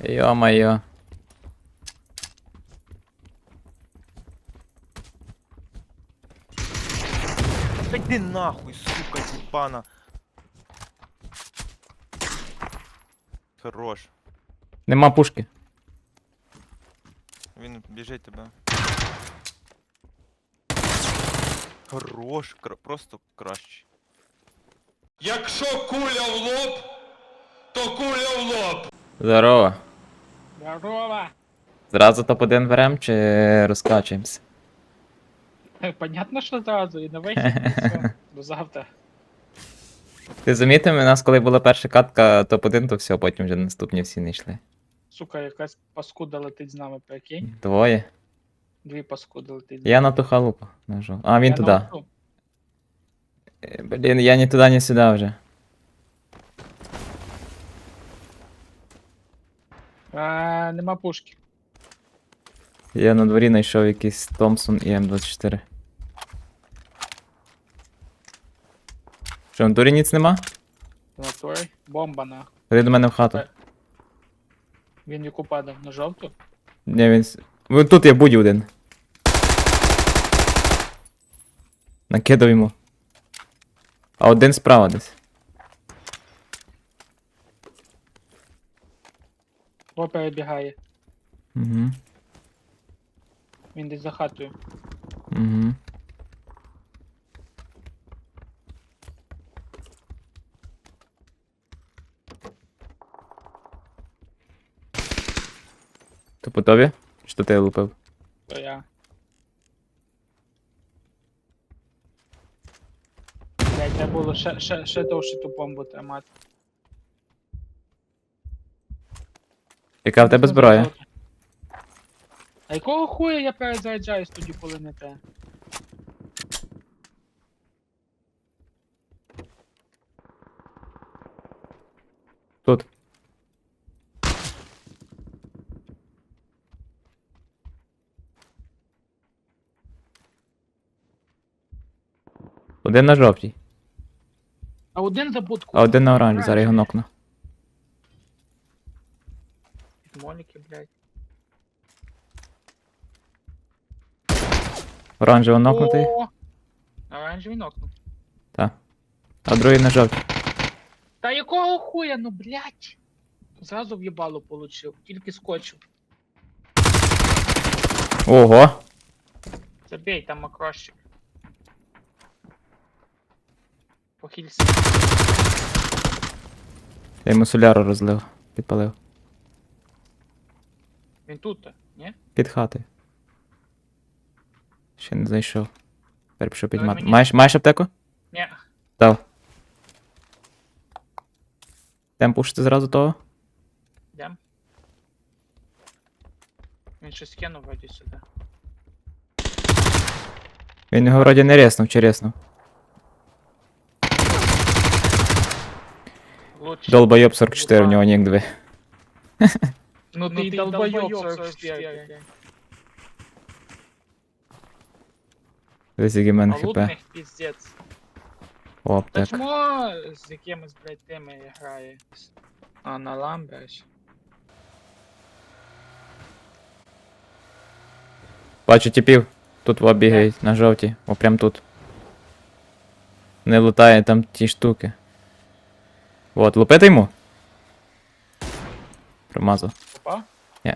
Йо-моє. Йди нахуй, сука, тіпана. Хорош. Нема пушки. Він біжить тебе. Хорош, кра- просто краще. Якщо куля в лоб, то куля в лоб. Здорово. Здорово! Зразу топ-1 берем чи розкачуємося? Е, Понятно, що зразу, і на вихід, і все. До завтра. Ти замітив, у нас коли була перша катка топ-1, то все, потім вже наступні всі не йшли. Сука, якась паскуда летить з нами, прикинь. Двоє. Дві паскуди летить. з Я на ту халупу нажав. А, він Я туди. на. Е, Блін, я ні туди, ні сюди вже. А, нема пушки. Я на дворі знайшов якийсь Томпсон і М24. Що, на дворі ніц нема? На той. Бомба на. Ходи до мене в хату. Е. Він яку падав на жовту. Ні, він. с- Вон тут є будь один. Накидав йому. А один справа десь. О, перебігає. Угу. Він десь за хатою. Угу. То по тобі? Що ти лупив? То я. Блять, треба було ще, ще, ще довше ту бомбу тримати. Яка в тебе зброя? А якого хуя я перезаряджаюсь тоді, коли не те? Тут. Один на жовтій, А один за будку. а один на оранжі, зараз його нокну. Моліки, блядь. Оранжево нокнутий. О! Оранжевий нокнув. Та. А другий на жовтій. Та якого хуя, ну блядь? Зразу в'єбало получив, тільки скочив. Ого! Забей, там макрощик. Похилься. Я йому соляру розлив. Підпалив. Він тут, ні? Під хатою. Ще не зайшов. Тепер пішов підмати. мені. Маєш, маєш аптеку? Ні. Дав. Тем пушити зразу того? Йдем. Він щось кинув вроді сюди. Він його вроді не реснув чи реснув. Долбойоб 44, в нього нік дві. Ну 44. Десь який в мене А хп. лутних піздець. О, Та аптека. з якимись, блядь, тими грає? А, на ламбеш. Бачу типів. Тут во бігають на жовтій. О, прям тут. Не лутає там ті штуки. От, лупити йому? Промазав. Опа? Ні.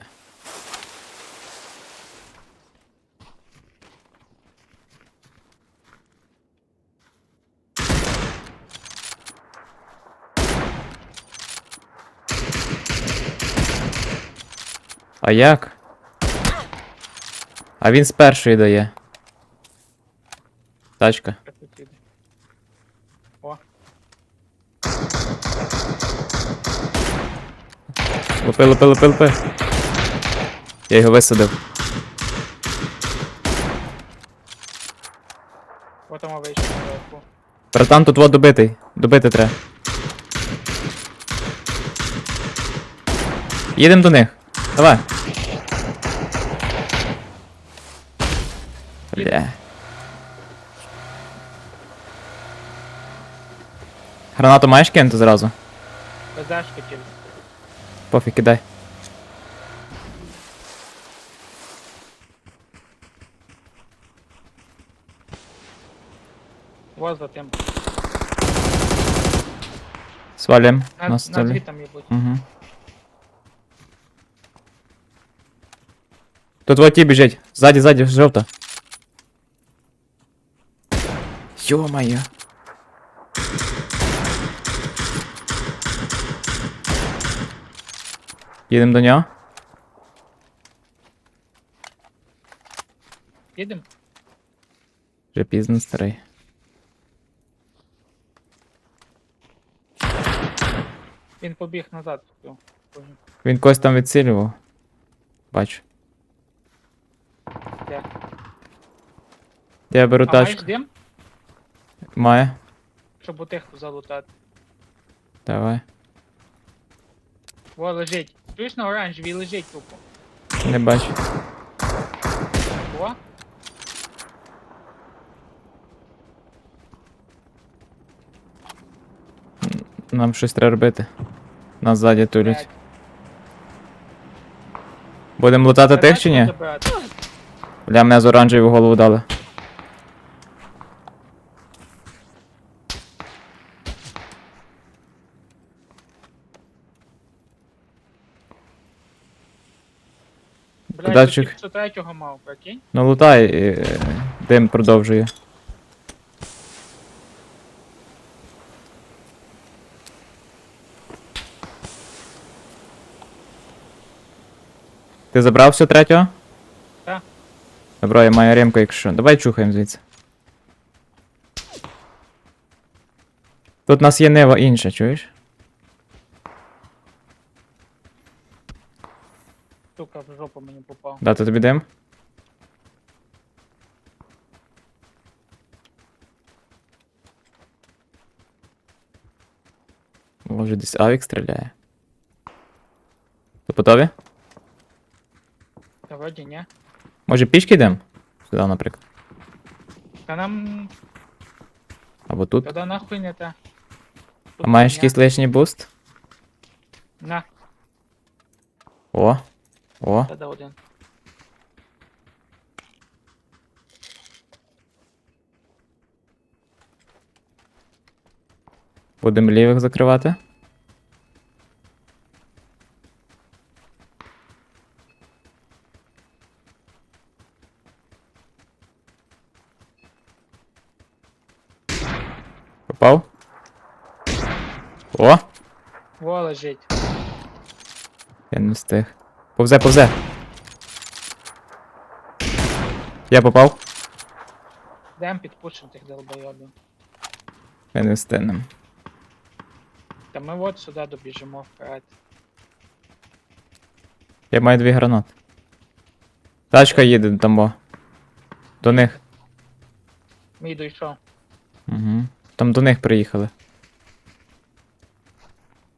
А як? А він з першої дає. Тачка. О, Лупи, лупи, лупи, лупи. Я його висадив. от там вийшов. Братан, тут вот добитий. Добити треба. Їдемо до них. Давай. Бля. Гранату маєш кинути зразу? Казашки через. Пофіг, кидай. Возле тим. Свалим. На, на, на там. Угу. Тут вот ті біжить. Ззаді, ззаді, жовта. Йо-моє. Їдемо до нього. Їдем? Вже пізно старий. Він побіг назад. Він когось там відцілював. Бачу. Де? Я беру А маєш тачку. дим, Має. щоб утиху залутати. Давай. Во, лежить. Чуєш на оранжевій лежить тупо. Не бачу. Во. Нам щось треба робити. Нас ззаді тулять. блядь. Будемо лутати тих чи ні? забрати? Бля, мене з оранжеві в голову дали. Блядь, Датчик. третього мав, прикинь? Ну лутай, е, дим продовжує. Ти забрав все третього? Добро, я маю ремку, якщо. Давай чухаємо звідси. Тут у нас є нива інша, чуєш? Сука, в жопу мені попав. Дати тобі дим? Може десь авік стріляє. Ви готові? Та вроді ні. Може пішки йдемо? Сюди, наприклад. Та нам Або тут. тоді нахуй не те. А маєш хуйня. якийсь лишній буст? На, О. О. тоді один. Будемо лівих закривати. Попав? О! Во лежить. Я не встиг. Повзе, повзе. Я попав. Дем підпушим тих долбойобів. Я не встигнем. Та ми от сюди добіжимо вперед. Я маю дві гранати. Тачка їде там, бо. До них. Мій дійшов. Угу. Там до них приїхали.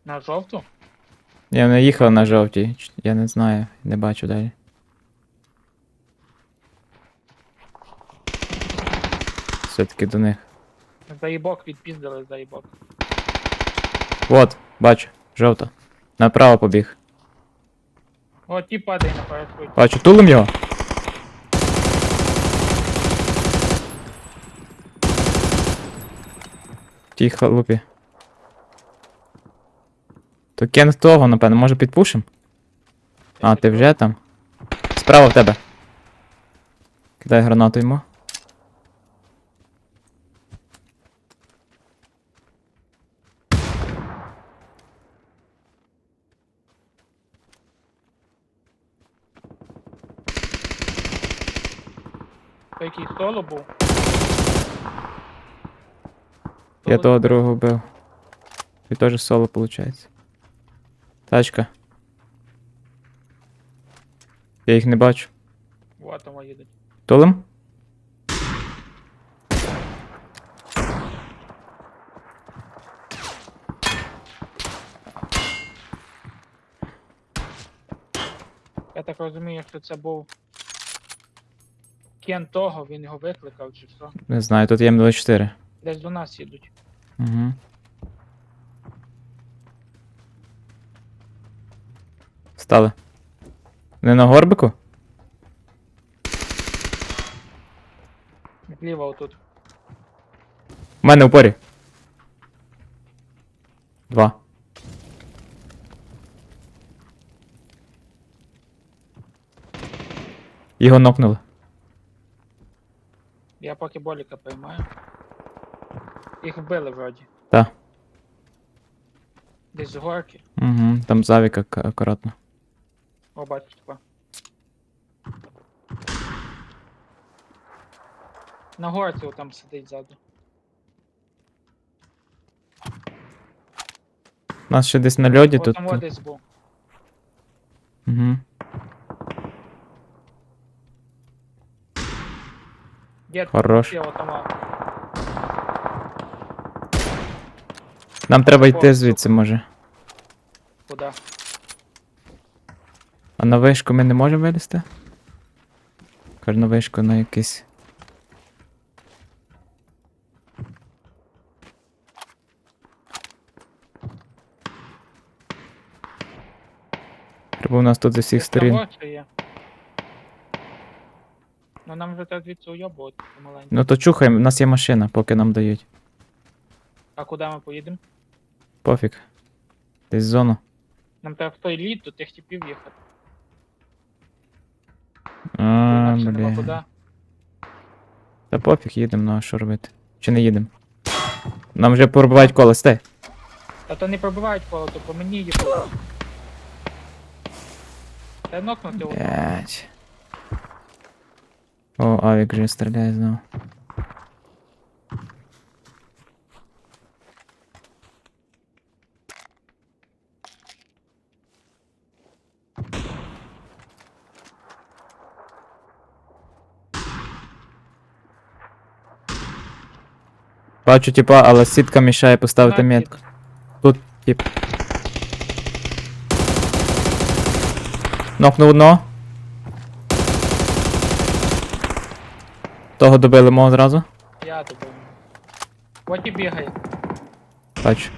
На жовту? Я не їхав на жовтій. Я не знаю, не бачу далі. Все-таки до них. Заїбок відпіздили, заїбок. Вот, бачу, жовта. Направо побіг. О, ті падає на парашуті. Бачу, тулим його. Тій халупі. То кен того, напевно, може підпушим? А, ти вже там? Справа в тебе. Кидай гранату йому. Який соло був. Я того другого вбив. І теж соло виходить. Тачка. Я їх не бачу. Вот там їдуть. Тулим? Я так розумію, що це був Кен того, він його викликав чи що. Не знаю, тут є М24. Десь до нас їдуть. Угу. Стали. Не на горбику? Зліва отут. У мене в упорі. Два. Його нокнули. Я поки боліка поймаю. Їх вбили вроді. Та. Десь з горки. Угу, там завіка к- акуратно. О, бачу типа. На горці там сидить ззаду. У нас ще десь на льоді О, тут. там о, десь був. Угу. Дід, Хорош. є, о, там, о. Нам треба йти звідси, може. Куди? А на вишку ми не можемо вилізти? Кажу, на вишку на якийсь. Треба у нас тут з усіх сторін. Ну нам вже так звідси уйобувати помаленьку. Ну то чухаємо, у нас є машина, поки нам дають. А куди ми поїдемо? Пофіг. Десь в зону. Нам треба в той лід до тих типів їхати. А, Інакше нема бля. куди. Та пофіг, їдемо, ну а що робити? Чи не їдемо? Нам вже пробивають коло, стай. Та то не пробивають коло, то по мені їхали. Та нокнути одного. Блять. О, авік вже стріляє знову. Бачу, типа, але сітка мішає поставити метку. Тут, тип. Нокнув одного. Того добили мого зразу. Я тобі. От і бігає. Бачу.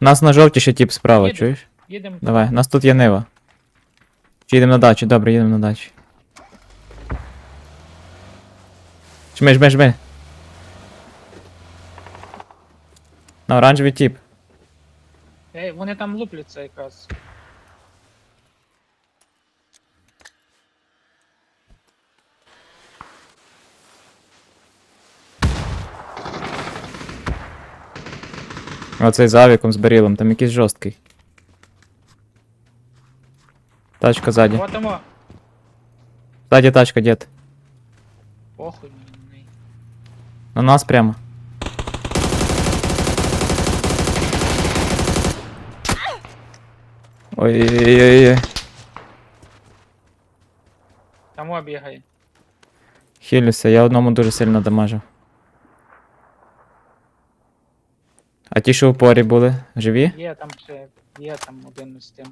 Нас на жовті ще тип справа, Їде. чуєш? Їдемо. Давай, нас тут є нива. Чи їдемо на дачу? Добре, їдемо на дачу. Жми, жми, жми. На оранжевий тип. Ей, вони там лупляться якраз. Оцей з авіком з барілом, там якийсь жорсткий. Тачка ззаді. От тому. Ззаді тачка, дід. Похуй мені. На нас прямо. Ой-ой-ой. Там бігає. Хілюся, я одному дуже сильно дамажив. А ті, що в порі були, живі? Є там ще, є там один з тим.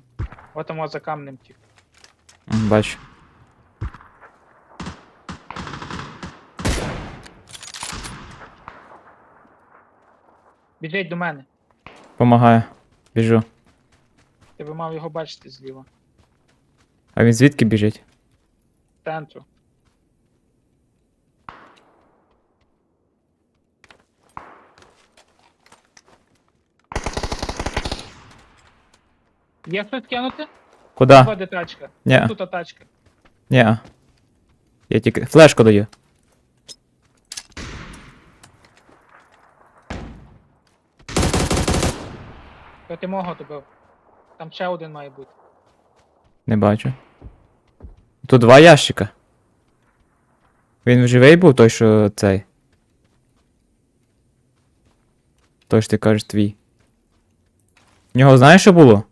От тому за камнем тип. Бачу. Біжить до мене. Помагаю. Біжу. Ти би мав його бачити зліва. А він звідки біжить? Центру. Є хтось кинути? Куда? Ходи тачка. Ні, Тут тачка. ні. Я тільки. Флешку даю. То ти мого добив. Там ще один має бути. Не бачу. Тут два ящика. Він живий був той, що цей. Той, що ти кажеш, твій. В нього знаєш, що було?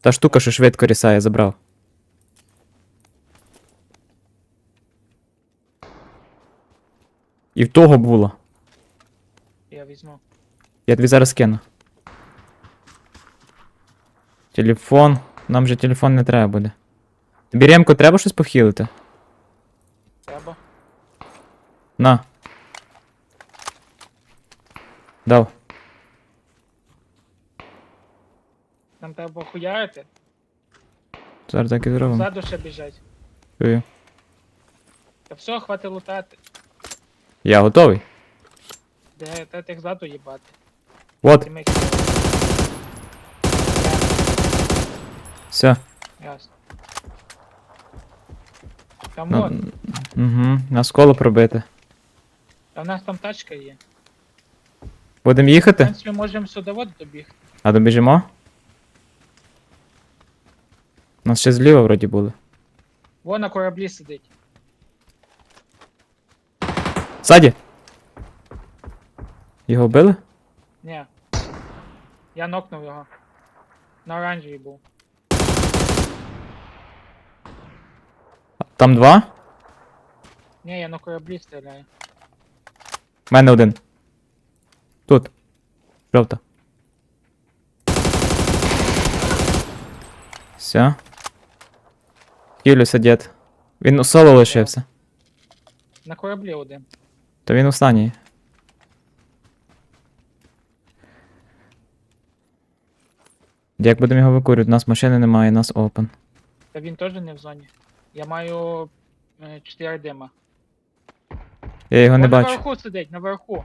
Та штука, що швидко рісає, забрав. І в того було. Я візьму. Я тобі зараз кину. Телефон. Нам же телефон не треба буде. Тобі ремку треба щось похилити? Треба. На. Дав. Нам треба хуярити. Зараз так і зробимо. Ззаду ще біжать. Чую. Та все, хватить лутати. Я готовий. Де та тих ззаду їбати. Вот, Ти ми все. Ясно. Там Ну, от, угу. На сколу пробити. а в нас там тачка є. Будемо В їхати? принципі, можемо сюди добігти. А добіжимо? У нас ще зліва вроді були. Во на кораблі сидить. Ззаді! Його вбили? Ні. Я нокнув його. На оранжевій був. Там два? Ні, я на кораблі стріляю. У мене один. Тут. Жовта. Все. Хілюся, дід. Він у соло лишився. На кораблі один. То він останній. Як будемо його викурювати? У нас машини немає, у нас опен. Та він теж не в зоні. Я маю 4 дима. Я його не бачу. наверху сидить, наверху.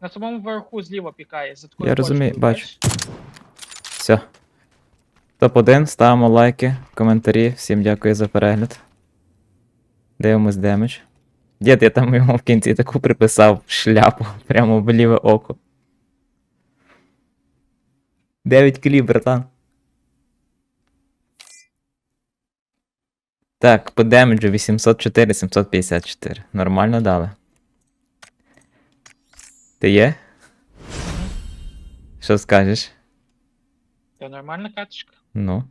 На самому верху зліва пікає. За Я розумію, бачу. Все. Топ-1, ставимо лайки, коментарі. Всім дякую за перегляд. Дивимось демедж. Дід, я там йому в кінці таку приписав шляпу прямо в ліве око. 9 кілів, братан. Так, по демеджу 804, 754. Нормально дали. Ти є? Що скажеш? Це нормальна каточка. Ну.